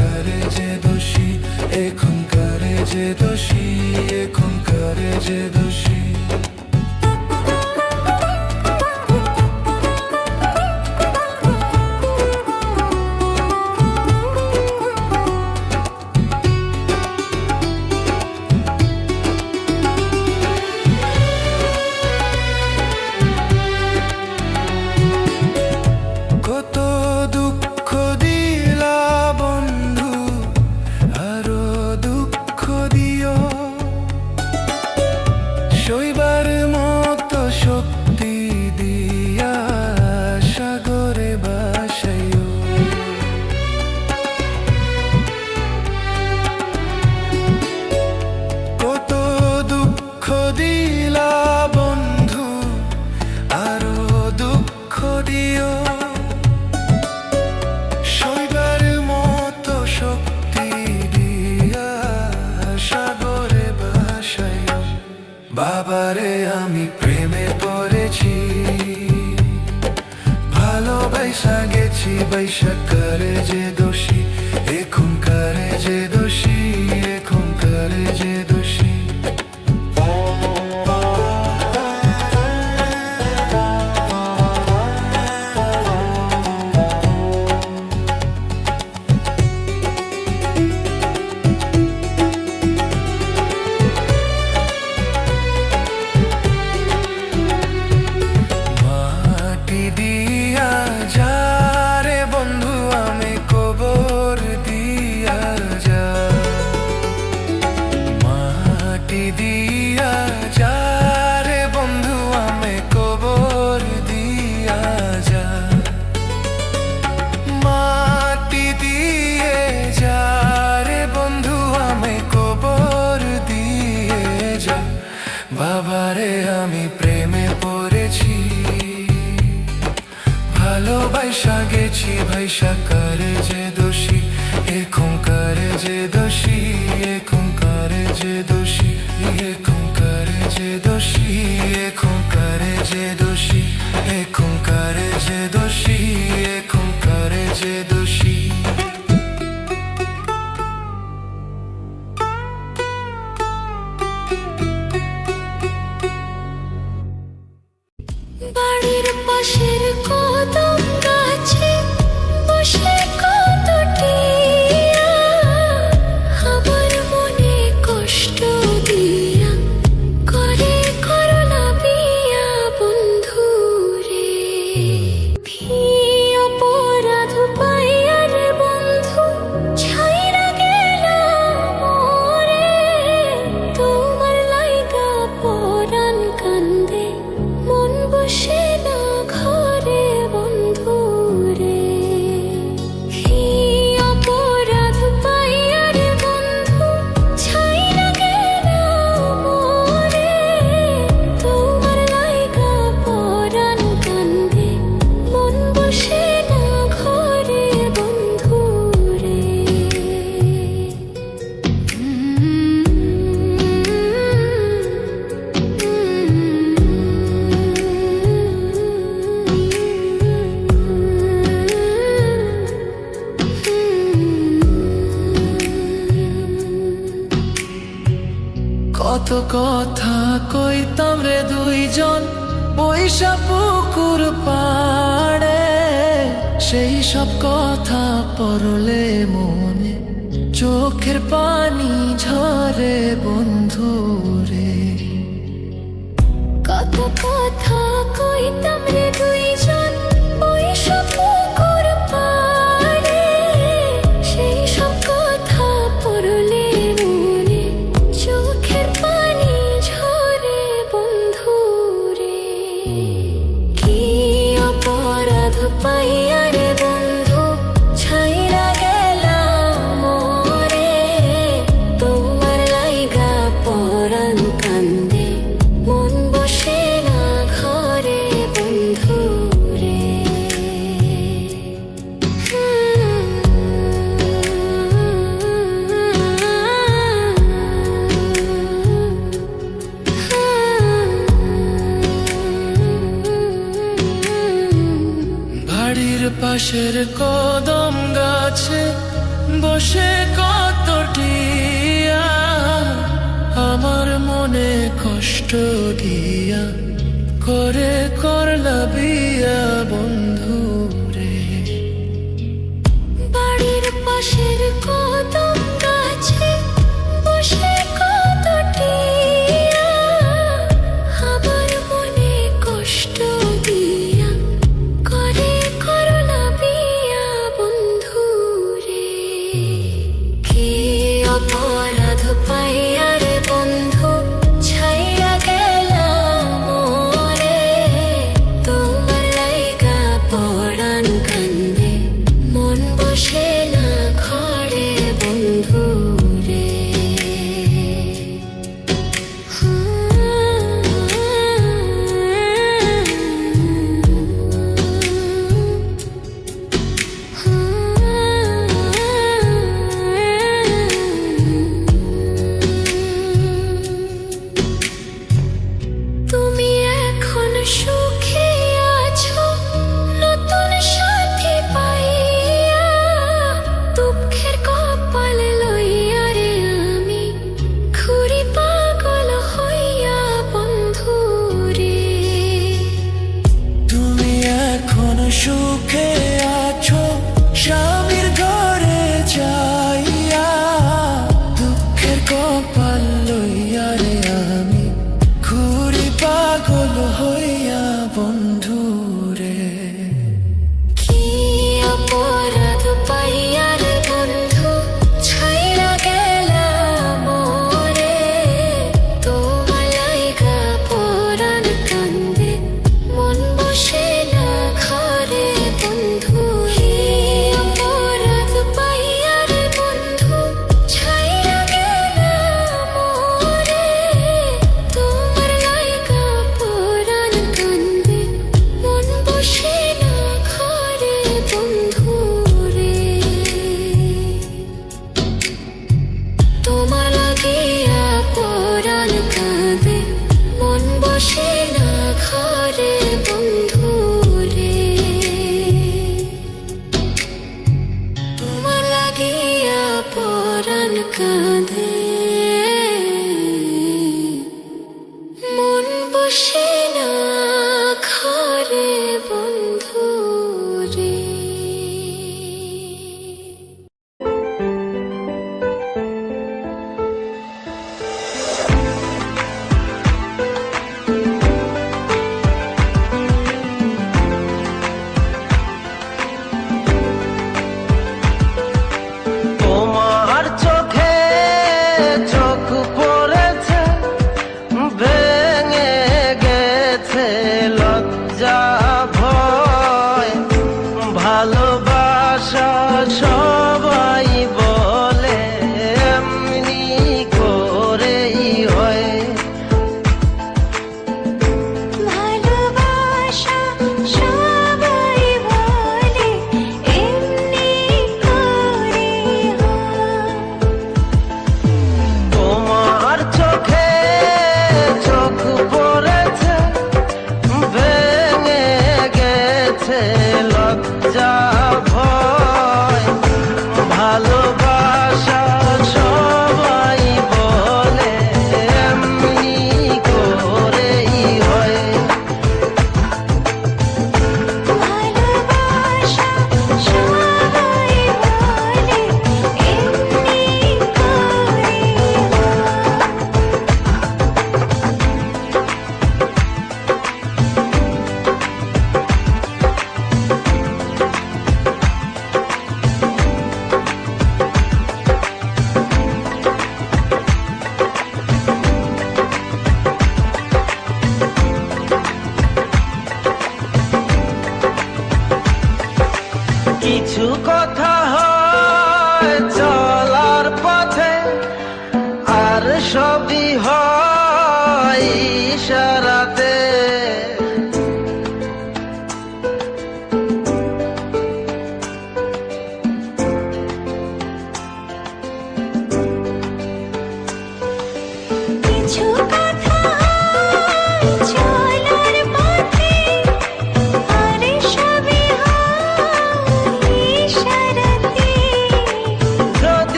করে যে দোষী এখন করে যে দোষী এখন করে যে দোষী। ভালোবাসা গেছি ভাইসা করে যে দোষী? এখন করে যে দোষী? এখন করে যে দোষী? এখন করে যে দোষী? এখন করে যে দোষী? এখন করে যে দোষী? এখন করে যে দোষী? বাড়ির পাশের সব কথা পরলে মনে চোখের পানি ঝরে। নদীর পাশের কদম গাছে বসে কতটি আমার মনে কষ্ট গিয়া করে করলা বিয়া বন্ধু রে। বাড়ির পাশের কদম